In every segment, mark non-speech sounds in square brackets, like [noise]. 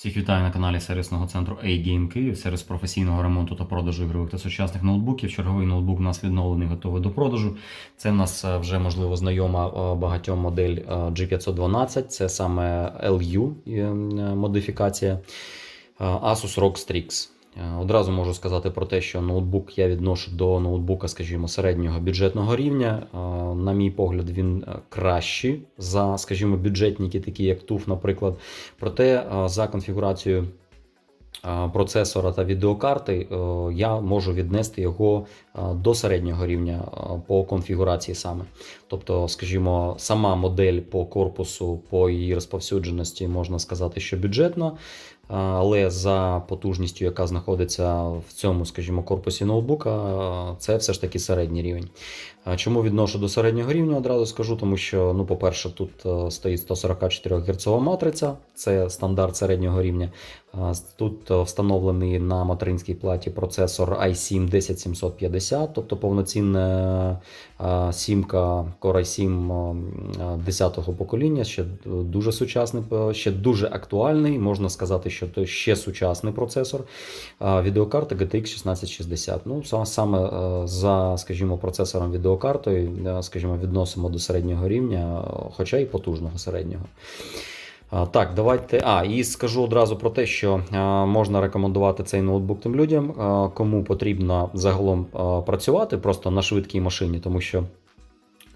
Всіх вітаю на каналі сервісного центру A-Game Київ, сервіс професійного ремонту та продажу ігрових та сучасних ноутбуків. Черговий ноутбук у нас відновлений, готовий до продажу. Це в нас е, вже можливо знайома е, багатьом модель е, G512, це саме LU модифікація Asus ROG Strix. Е, Одразу можу сказати про те, що ноутбук я відношу до ноутбука, скажімо, середнього бюджетного рівня. Е, На мій погляд, він е, кращий за, скажімо, бюджетники, такі як TUF, наприклад. Проте за конфігурацією процесора та відеокарти я можу віднести його до середнього рівня по конфігурації саме. Тобто, скажімо, сама модель по корпусу, по її розповсюдженості можна сказати, що бюджетна. Але за потужністю, яка знаходиться в цьому, скажімо, корпусі ноутбука, це все ж таки середній рівень. Чому відношу до середнього рівня, одразу скажу, тому що, ну, по-перше, тут е, стоїть 144 Гц матриця, це стандарт середнього рівня. Тут е, встановлений на материнській платі процесор i7 10750, тобто повноцінна е, сімка Core i7 10-го покоління, ще дуже сучасний, ще дуже актуальний. Можна сказати, що це ще сучасний процесор. Відеокарта GTX 1660. Ну, саме за, скажімо, процесором відеокартою, скажімо, відносимо до середнього рівня, хоча і потужного середнього. Так, давайте. А, і скажу одразу про те, що можна рекомендувати цей ноутбук тим людям, кому потрібно загалом працювати просто на швидкій машині, тому що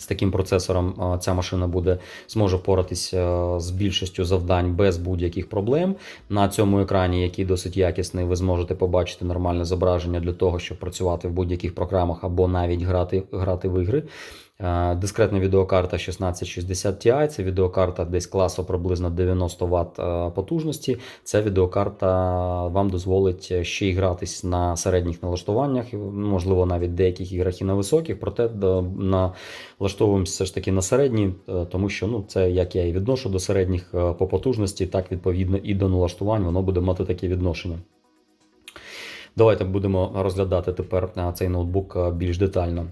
з таким процесором ця машина буде зможе впоратися з більшістю завдань без будь-яких проблем. На цьому екрані, який досить якісний, ви зможете побачити нормальне зображення для того, щоб працювати в будь-яких програмах або навіть грати, грати в ігри. Е, Дискретна відеокарта 1660 Ti, це відеокарта десь класу приблизно 90 Вт е, потужності. Ця відеокарта вам дозволить ще й гратись на середніх налаштуваннях, можливо, навіть деяких іграх і на високих, проте налаштовуємося все ж таки на середні, е, тому що ну, це як я і відношу до середніх е, по потужності, так відповідно і до налаштувань воно буде мати таке відношення. Давайте будемо розглядати тепер е, цей ноутбук е, більш детально.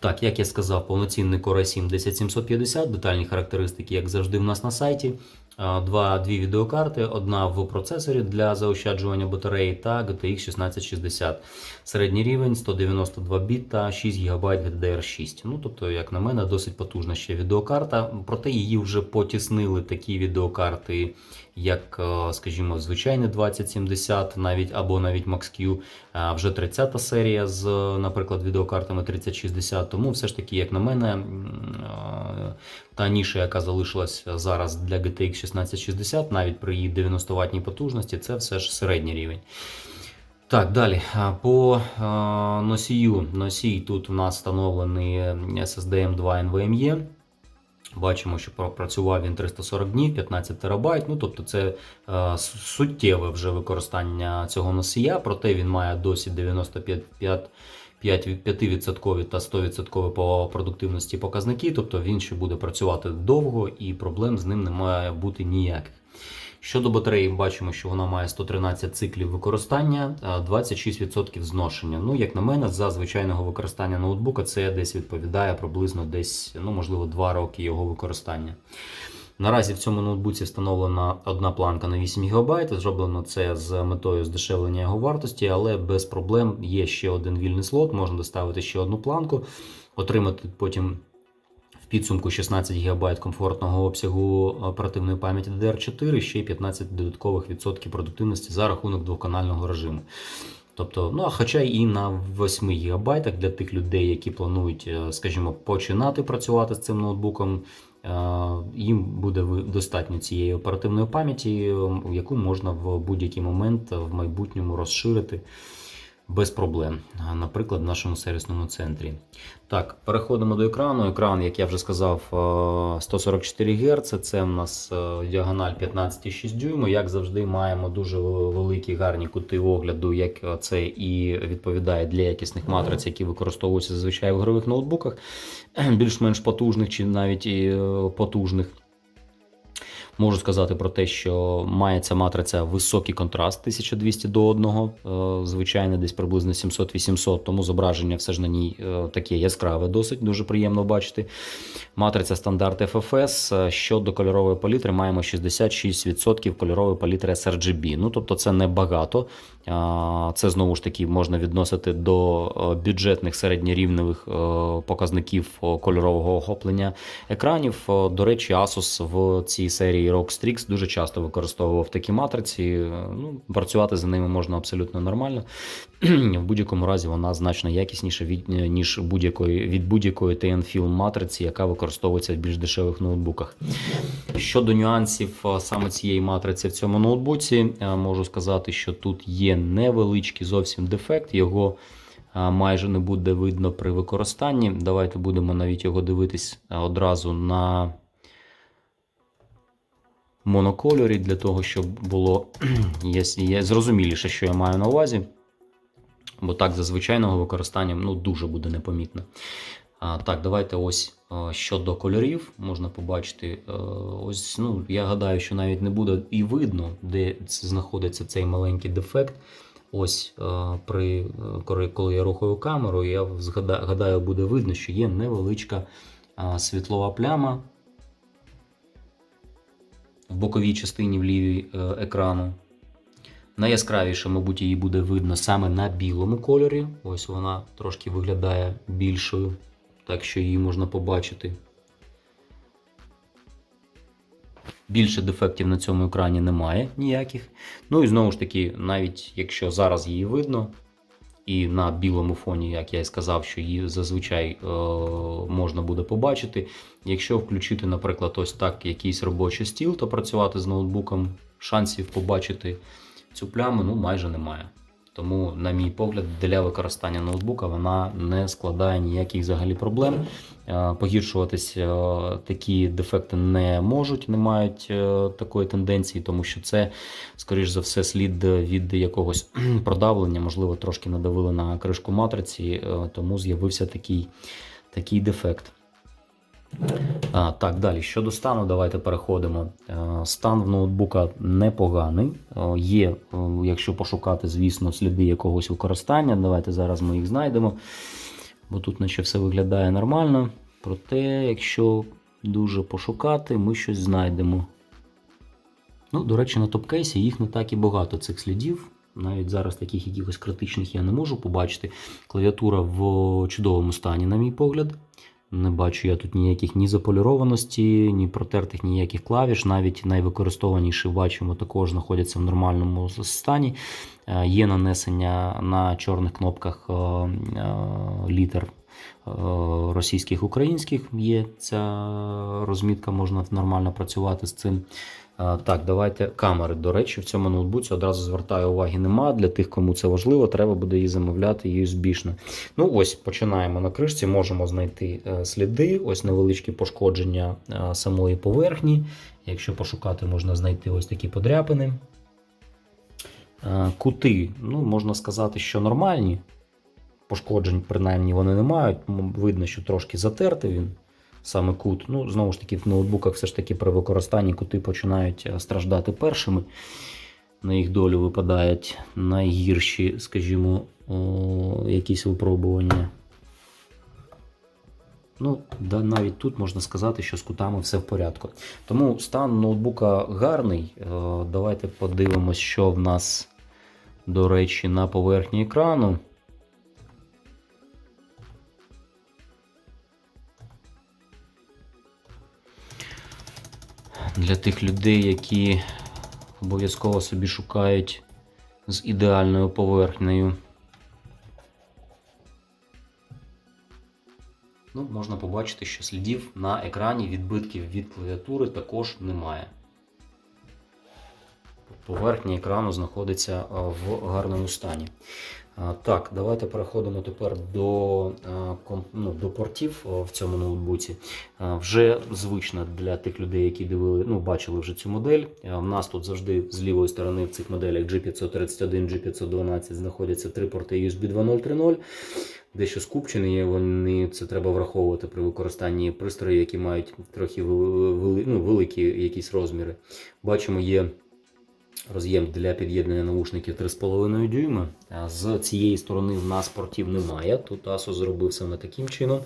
Так, як я сказав, повноцінний Core i7 10750, детальні характеристики, як завжди, в нас на сайті. Два, дві відеокарти, одна в процесорі для заощаджування батареї та GTX 1660. Середній рівень 192 біт та 6 ГБ GDDR6. Ну, тобто, як на мене, досить потужна ще відеокарта. Проте її вже потіснили такі відеокарти, як, е, скажімо, звичайний 2070, навіть або навіть Max-Q, а вже 30 серія з, наприклад, відеокартами 3060. Тому все ж таки, як на мене, е, та ніша, яка залишилась зараз для GTX 1660, навіть при її 90 ватній потужності, це все ж середній рівень. Так, далі. По е, носію. Носій тут у нас встановлений SSD M2 NVMe. Бачимо, що пропрацював він 340 днів, 15 терабайт. Ну, тобто це е, суттєве вже використання цього носія, проте він має досі 95 5% та 100% по продуктивності показники, тобто він ще буде працювати довго і проблем з ним не має бути ніяких. Щодо батареї, бачимо, що вона має 113 циклів використання, 26% зношення. Ну, як на мене, за звичайного використання ноутбука це десь відповідає приблизно десь, ну, можливо, 2 роки його використання. Наразі в цьому ноутбуці встановлена одна планка на 8 ГБ. Зроблено це з метою здешевлення його вартості, але без проблем є ще один вільний слот, можна доставити ще одну планку, отримати потім підсумку 16 ГБ комфортного обсягу оперативної пам'яті DDR4, ще й 15 додаткових відсотків продуктивності за рахунок двоканального режиму. Тобто, ну а хоча і на 8 ГБ для тих людей, які планують, е, скажімо, починати працювати з цим ноутбуком, е, їм буде достатньо цієї оперативної пам'яті, е, яку можна в будь-який момент в майбутньому розширити без проблем, наприклад, в нашому сервісному центрі. Так, переходимо до екрану. Екран, як я вже сказав, е, 144 Гц. Це в нас е, діагональ 15,6 дюйма. Як завжди, маємо дуже великі гарні кути огляду, як е, це і відповідає для якісних матриць, які використовуються зазвичай в ігрових ноутбуках, [clears throat] більш-менш потужних чи навіть і е, потужних. Можу сказати про те, що має ця матриця високий контраст 1200 до 1, е, звичайно, десь приблизно 700-800, тому зображення все ж на ній е, таке яскраве, досить дуже приємно бачити. Матриця стандарт FFS. Е, Щодо кольорової палітри, маємо 66% кольорової палітри sRGB. Ну, тобто це не багато. Це знову ж таки можна відносити до бюджетних середньорівневих показників кольорового охоплення екранів. До речі, Asus в цій серії ROG Strix дуже часто використовував такі матриці. Е, Ну, працювати за ними можна абсолютно нормально. В будь-якому разі вона значно якісніша від ніж будь-якої від будь-якої TN-Film матриці, яка використовується в більш дешевих ноутбуках. Щодо нюансів саме цієї матриці в цьому ноутбуці, можу сказати, що тут є невеличкий зовсім дефект. Його майже не буде видно при використанні. Давайте будемо навіть його дивитись одразу на монокольорі, для того, щоб було [clears throat] зрозуміліше, що я маю на увазі. Бо так, за звичайного використання ну, дуже буде непомітно. А, так, давайте ось щодо кольорів можна побачити. Ось, ну, я гадаю, що навіть не буде і видно, де знаходиться цей маленький дефект. Ось при, коли- я рухаю камеру, я гадаю, буде видно, що є невеличка світлова пляма в боковій частині в лівій е, екрану. Найяскравіше, мабуть, її буде видно саме на білому кольорі. Ось вона трошки виглядає більшою, так що її можна побачити. Більше дефектів на цьому екрані немає ніяких. Ну і знову ж таки, навіть якщо зараз її видно, і на білому фоні, як я і сказав, що її зазвичай е, можна буде побачити. Якщо включити, наприклад, ось так якийсь робочий стіл та працювати з ноутбуком, шансів побачити цю пляму ну, майже немає. Тому, на мій погляд, для використання ноутбука вона не складає ніяких взагалі проблем. Е, Погіршуватись е, такі дефекти не можуть, не мають е, такої тенденції, тому що це, скоріш за все, слід від якогось [clears throat] продавлення, можливо, трошки надавили на кришку матриці, тому з'явився такий, такий дефект. Так, далі. Щодо стану, давайте переходимо. Е, Стан в ноутбука непоганий. Е, Є, е, якщо пошукати, звісно, сліди якогось використання. Давайте зараз ми їх знайдемо. Бо тут наче все виглядає нормально. Проте, якщо дуже пошукати, ми щось знайдемо. Ну, до речі, на топкейсі їх не так і багато цих слідів. Навіть зараз таких якихось критичних я не можу побачити. Клавіатура в чудовому стані, на мій погляд. Не бачу я тут ніяких ні заполірованості, ні протертих ніяких клавіш. Навіть найвикористованіші бачимо також знаходяться в нормальному стані. Е, Є нанесення на чорних кнопках е, е, літер російських українських. Є ця розмітка, можна нормально працювати з цим. Так, давайте камери. До речі, в цьому ноутбуці одразу звертаю уваги, нема. Для тих, кому це важливо, треба буде її замовляти USB-шно. Ну ось починаємо на кришці, можемо знайти е, сліди, ось невеличкі пошкодження е, самої поверхні. Якщо пошукати, можна знайти ось такі подряпини. Е, Кути, ну, можна сказати, що нормальні. Пошкоджень, принаймні, вони не мають. Видно, що трошки затертий він, саме кут. Ну, знову ж таки, в ноутбуках все ж таки при використанні кути починають е, страждати першими. На їх долю випадають найгірші, скажімо, о, якісь випробування. Ну, да, навіть тут можна сказати, що з кутами все в порядку. Тому стан ноутбука гарний. Е, Давайте подивимось, що в нас, до речі, на поверхні екрану. Для тих людей, які обов'язково собі шукають з ідеальною поверхнею. Ну, можна побачити, що слідів на екрані відбитків від клавіатури також немає. Поверхня екрану знаходиться в гарному стані. Так, давайте переходимо тепер до, ну, до портів в цьому ноутбуці. Вже звично для тих людей, які дивили, ну, бачили вже цю модель. В нас тут завжди з лівої сторони в цих моделях G531, G512 знаходяться три порти USB 2.0 3.0 дещо скупчені, вони це треба враховувати при використанні пристроїв, які мають трохи вели- ну, великі якісь розміри. Бачимо, є роз'єм для під'єднання навушників 3,5 дюйма. З цієї сторони в нас портів немає. Тут Asus зробив саме таким чином.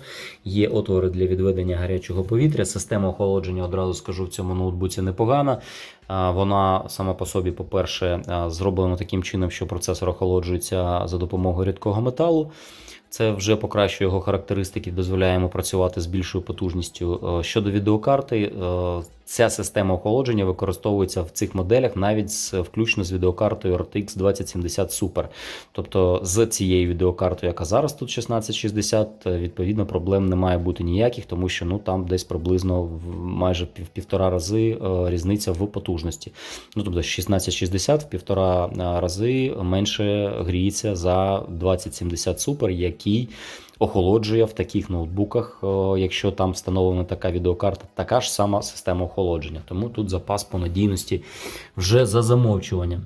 Є отвори для відведення гарячого повітря. Система охолодження, одразу скажу, в цьому ноутбуці непогана. Вона сама по собі, по-перше, зроблена таким чином, що процесор охолоджується за допомогою рідкого металу. Це вже покращує його характеристики, дозволяє йому працювати з більшою потужністю. Е, Щодо відеокарти, е, ця система охолодження використовується в цих моделях навіть з включно з відеокартою RTX 2070 Super. Тобто з цією відеокартою, яка зараз тут 1660, е, відповідно проблем не має бути ніяких, тому що ну там десь приблизно в майже пів півтора рази різниця в потужності. Ну тобто 1660 в півтора е, рази менше гріється за 2070 Super, який охолоджує в таких ноутбуках, е, якщо там встановлена така відеокарта, така ж сама система охолодження. Тому тут запас по надійності вже за замовчуванням.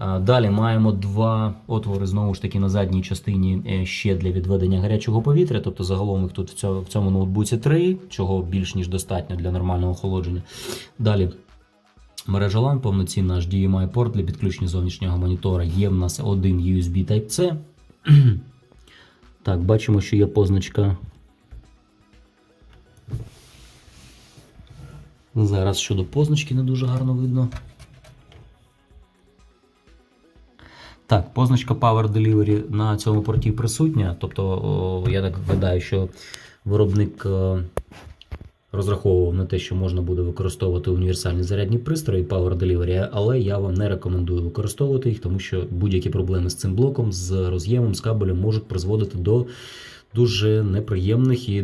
Е, Далі маємо два отвори знову ж таки на задній частині ще для відведення гарячого повітря. Тобто загалом їх тут в цьому ноутбуці три, чого більш ніж достатньо для нормального охолодження. Далі мережа LAN, повноцінна HDMI порт для підключення зовнішнього монітора. Є в нас один USB Type-C. [clears throat] Так, бачимо, що є позначка. Зараз щодо позначки не дуже гарно видно. Так, позначка Power Delivery на цьому порті присутня. Тобто, я так гадаю, що виробник е, розраховував на те, що можна буде використовувати універсальні зарядні пристрої Power Delivery, але я вам не рекомендую використовувати їх, тому що будь-які проблеми з цим блоком, з роз'ємом, з кабелем можуть призводити до дуже неприємних і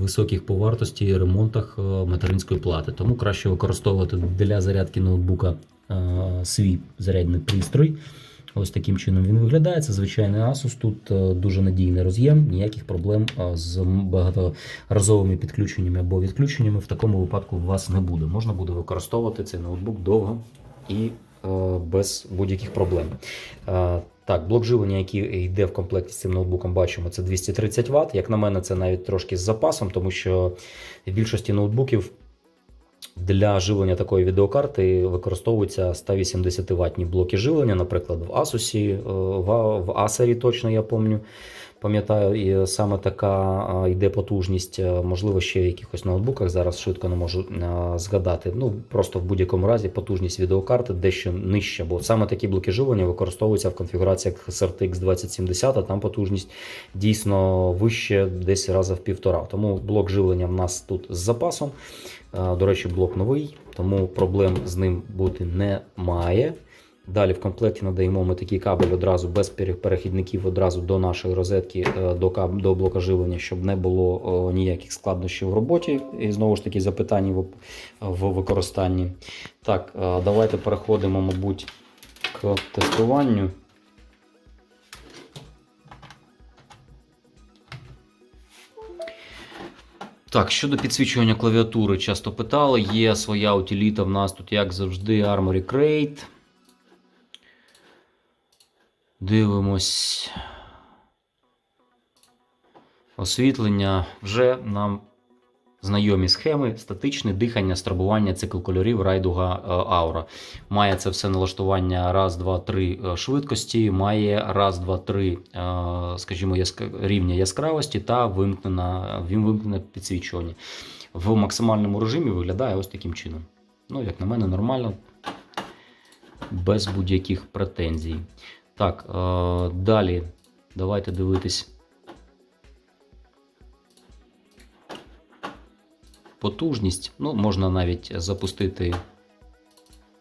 високих по вартості ремонтах е, материнської плати. Тому краще використовувати для зарядки ноутбука е, свій зарядний пристрой. Ось таким чином він виглядає. Це звичайний Asus. Тут е, дуже надійний роз'єм, ніяких проблем е, з багаторазовими підключеннями або відключеннями в такому випадку у вас не буде. Можна буде використовувати цей ноутбук довго і е, без будь-яких проблем. Так, блок живлення, який йде в комплекті з цим ноутбуком, бачимо, це 230 Вт. Як на мене, це навіть трошки з запасом, тому що в більшості ноутбуків для живлення такої відеокарти використовуються 180 ватні блоки живлення, наприклад, в Asus, е, в Acer точно я пам'ятаю. Пам'ятаю, і саме така е, йде потужність, е, можливо, ще в якихось ноутбуках. Зараз швидко не можу згадати. Ну просто в будь-якому разі потужність відеокарти дещо нижча, бо саме такі блоки живлення використовуються в конфігураціях з RTX 2070, а там потужність дійсно вище десь рази в півтора. Тому блок живлення в нас тут з запасом. Е, До речі, блок новий, тому проблем з ним бути не має. Далі в комплекті надаємо ми такий кабель одразу без перехідників одразу до нашої розетки е, до, каб- до блока живлення, щоб не було о, ніяких складнощів в роботі. І знову ж таки запитань в, в використанні. Так, е, давайте переходимо, мабуть, к тестуванню. Так, щодо підсвічування клавіатури, часто питали. Є своя утиліта в нас тут, як завжди, Armory Crate. Дивимось. Освітлення. Вже нам знайомі схеми, статичне дихання, страбування, цикл кольорів, райдуга е, аура. Має це все налаштування раз, два, три е, швидкості, має раз, два, три, е, скажімо, рівня яскравості та він вимкнене підсвічування. В максимальному режимі виглядає ось таким чином. Ну, як на мене, нормально, без будь-яких претензій. Так, далі давайте дивитись. Потужність. Ну, можна навіть запустити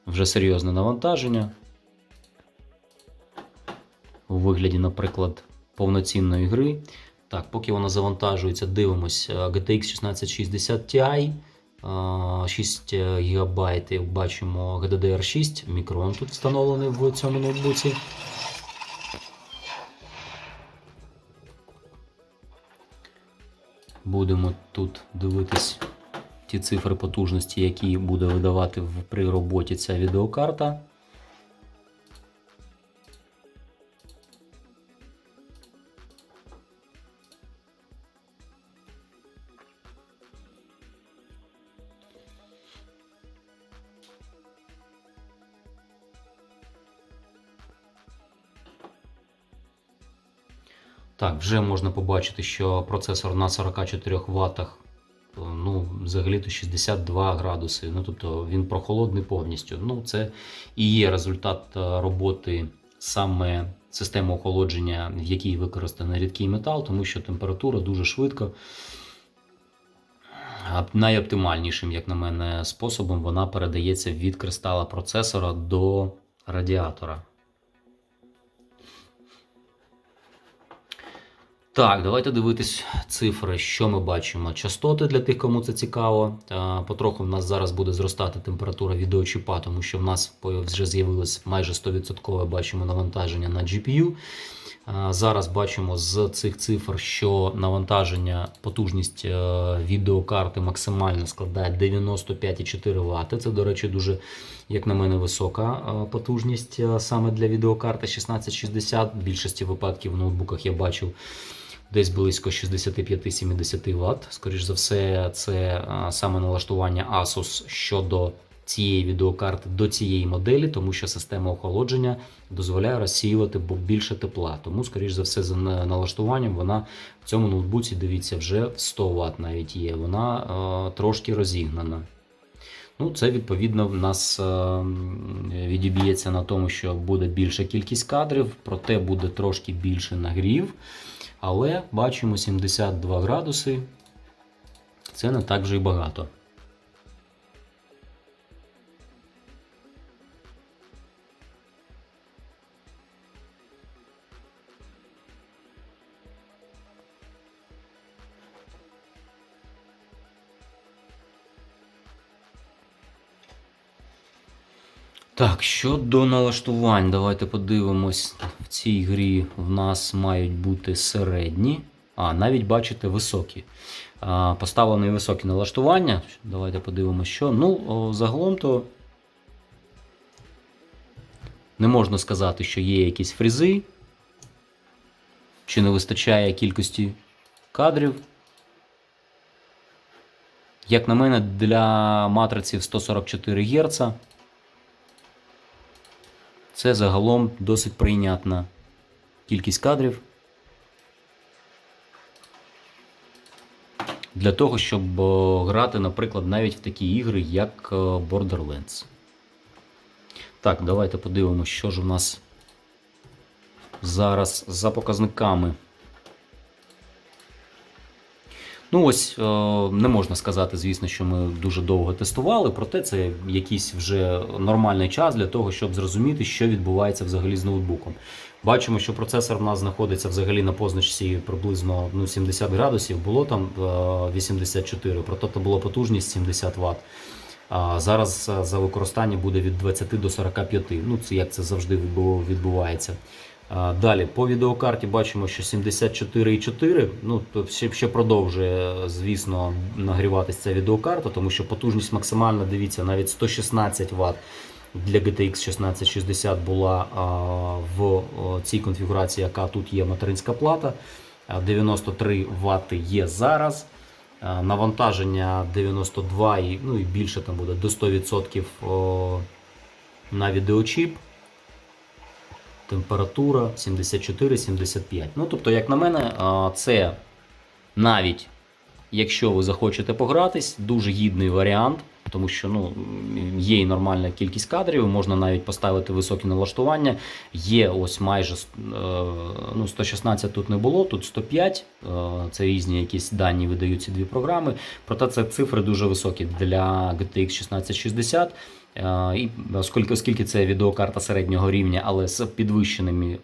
вже серйозне навантаження. У вигляді, наприклад, повноцінної гри. Так, поки вона завантажується, дивимось е, GTX 1660 Ti. е, 6 ГБ, бачимо, GDDR6, мікрон тут встановлений в цьому ноутбуці. Будемо тут дивитись ті цифри потужності, які буде видавати при роботі ця відеокарта. Так, вже можна побачити, що процесор на 44 ватах ну, взагалі-то 62 градуси. Ну, тобто він прохолодний повністю. Ну, це і є результат е, роботи саме системи охолодження, в якій використаний рідкий метал, тому що температура дуже швидко. Найоптимальнішим, як на мене, способом вона передається від кристала процесора до радіатора. Так, давайте дивитись цифри, що ми бачимо. Частоти для тих, кому це цікаво. Е, Потроху в нас зараз буде зростати температура відеочіпа, тому що в нас вже з'явилось майже 100% бачимо навантаження на GPU. Е, Зараз бачимо з цих цифр, що навантаження, потужність е, відеокарти максимально складає 95,4 Вт. Це, до речі, дуже, як на мене, висока потужність саме для відеокарти 1660. В більшості випадків в ноутбуках я бачив десь близько 65-70 Вт. Скоріше за все, це саме налаштування Asus щодо цієї відеокарти до цієї моделі, тому що система охолодження дозволяє розсіювати більше тепла. Тому, скоріш за все, за налаштуванням вона в цьому ноутбуці, дивіться, вже в 100 Вт навіть є. Вона е, трошки розігнана. Ну, це відповідно в нас е, відіб'ється на тому, що буде більша кількість кадрів, проте буде трошки більше нагрів. Але бачимо 72 градуси. Це не так вже й багато. Так, щодо налаштувань, давайте подивимось. В цій грі в нас мають бути середні, а навіть бачите високі. Поставлені високі налаштування. Давайте подивимось, що. Ну, загалом то не можна сказати, що є якісь фрізи, чи не вистачає кількості кадрів. Як на мене, для матриці в 144 Гц це загалом досить прийнятна кількість кадрів для того, щоб е, грати, наприклад, навіть в такі ігри, як е, Borderlands. Так, давайте подивимося, що ж у нас зараз за показниками. Ну, ось е, не можна сказати, звісно, що ми дуже довго тестували, проте це якийсь вже нормальний час для того, щоб зрозуміти, що відбувається взагалі з ноутбуком. Бачимо, що процесор в нас знаходиться взагалі на позначці приблизно ну, 70 градусів, було там е, 84, проте була потужність 70 Вт. А зараз е, за використання буде від 20 до 45. Ну, це як це завжди відбувається. Далі по відеокарті бачимо, що 74,4. Ну, ще, ще продовжує, звісно, нагріватися ця відеокарта, тому що потужність максимальна, дивіться, навіть 116 Вт для GTX 1660 була в цій конфігурації, яка тут є материнська плата. 93 Вт є зараз. Навантаження 92 і, ну, і більше там буде до 100% о, на відеочіп. Температура 74-75. Ну, тобто, як на мене, це навіть якщо ви захочете погратись, дуже гідний варіант, тому що ну, є і нормальна кількість кадрів, можна навіть поставити високі налаштування. Є ось майже е, ну, 116 тут не було, тут 105. е, Це різні якісь дані видають ці дві програми. Проте це цифри дуже високі для GTX 1660. Е, І оскільки, оскільки це відеокарта середнього рівня, але з підвищеними е,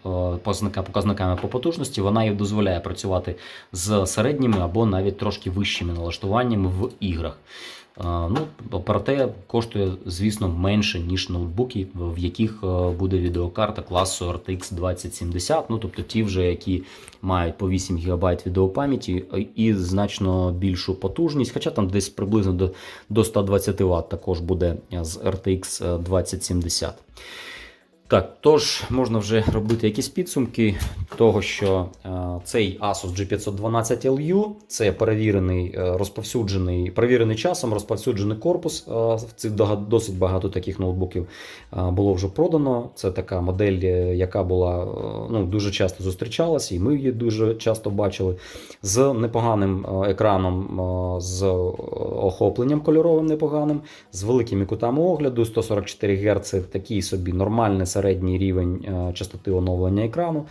показниками по потужності, вона і дозволяє працювати з середніми або навіть трошки вищими налаштуваннями в іграх. Е, Ну, проте коштує, звісно, менше, ніж ноутбуки, в яких е, буде відеокарта класу RTX 2070, ну тобто ті вже, які мають по 8 ГБ відеопам'яті е, і значно більшу потужність, хоча там десь приблизно до, до 120 Вт також буде з RTX 2070. Так, тож можна вже робити якісь підсумки того, що е, цей Asus G512LU це перевірений, е, розповсюджений, перевірений часом, розповсюджений корпус. Е, цих досить багато таких ноутбуків було вже продано. Це така модель, яка була ну, дуже часто зустрічалася, і ми її дуже часто бачили. З непоганим екраном, з охопленням кольоровим непоганим, з великими кутами огляду, 144 Гц такий собі нормальний середній рівень е, частоти оновлення екрану.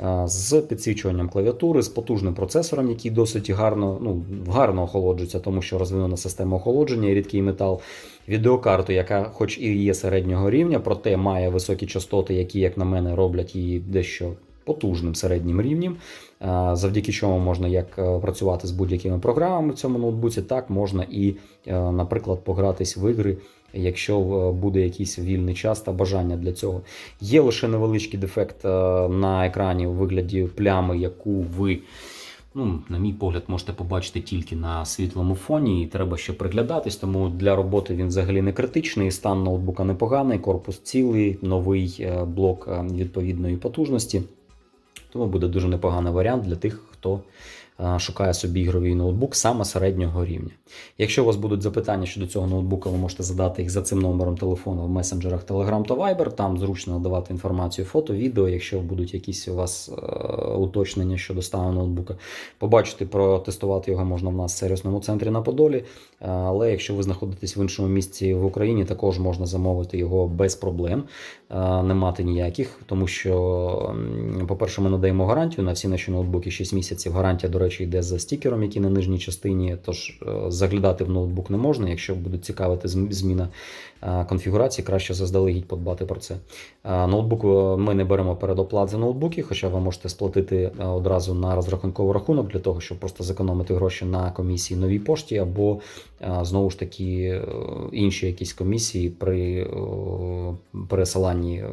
е, З підсвічуванням клавіатури, з потужним процесором, який досить гарно, ну, гарно охолоджується, тому що розвинена система охолодження і рідкий метал. Відеокарту, яка, хоч і є середнього рівня, проте має високі частоти, які, як на мене, роблять її дещо потужним середнім рівнем. Е, Завдяки чому можна як працювати з будь-якими програмами в цьому ноутбуці, так можна і, наприклад, погратись в ігри, якщо буде якийсь вільний час та бажання для цього. Є лише невеличкий дефект е, на екрані у вигляді плями, яку ви. Ну, на мій погляд, можете побачити тільки на світлому фоні, і треба ще приглядатись, тому для роботи він взагалі не критичний. Стан ноутбука непоганий, корпус цілий, новий е, блок е, відповідної потужності. Тому буде дуже непоганий варіант для тих, хто шукає собі ігровий ноутбук саме середнього рівня. Якщо у вас будуть запитання щодо цього ноутбука, ви можете задати їх за цим номером телефону в месенджерах Telegram та Viber. Там зручно надавати інформацію, фото, відео. Якщо будуть якісь у вас е, уточнення щодо стану ноутбука, побачити, протестувати його можна в нас в сервісному центрі на Подолі. Е, Але якщо ви знаходитесь в іншому місці в Україні, також можна замовити його без проблем, е, не мати ніяких, тому що, по-перше, ми надаємо гарантію на всі наші ноутбуки 6 місяців. Гарантія, до речі, йде за стікером, який на нижній частині. Тож е, заглядати в ноутбук не можна. Якщо буде цікавити зміна е, конфігурації, краще заздалегідь подбати про це. Е, Ноутбук ми не беремо передоплат за ноутбуки, хоча ви можете сплатити одразу на розрахунковий рахунок для того, щоб просто зекономити гроші на комісії новій пошті, або знову ж таки інші якісь комісії при пересиланні.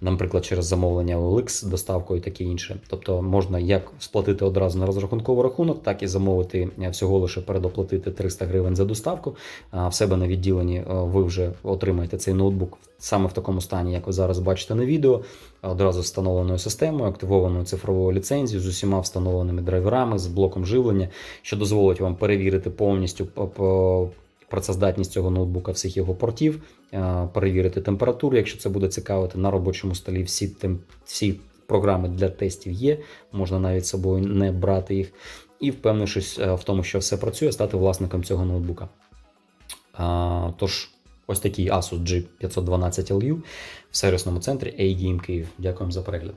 Наприклад, через замовлення OLX, доставку і таке інше. Тобто можна як сплатити одразу на розрахунковий рахунок, так і замовити е, всього лише передоплатити 300 гривень за доставку. А в себе на відділенні е, ви вже отримаєте цей ноутбук саме в такому стані, як ви зараз бачите на відео, одразу встановленою системою, активованою цифровою ліцензією, з усіма встановленими драйверами, з блоком живлення, що дозволить вам перевірити повністю по- по- працездатність цього ноутбука, всіх його портів, е, перевірити температуру, якщо це буде цікавити на робочому столі. Всі тем, всі програми для тестів є, можна навіть з собою не брати їх. І впевнившись е, в тому, що все працює, стати власником цього ноутбука. А, Тож, ось такий Asus G512LU в сервісному центрі A-Game Київ. Дякуємо за перегляд.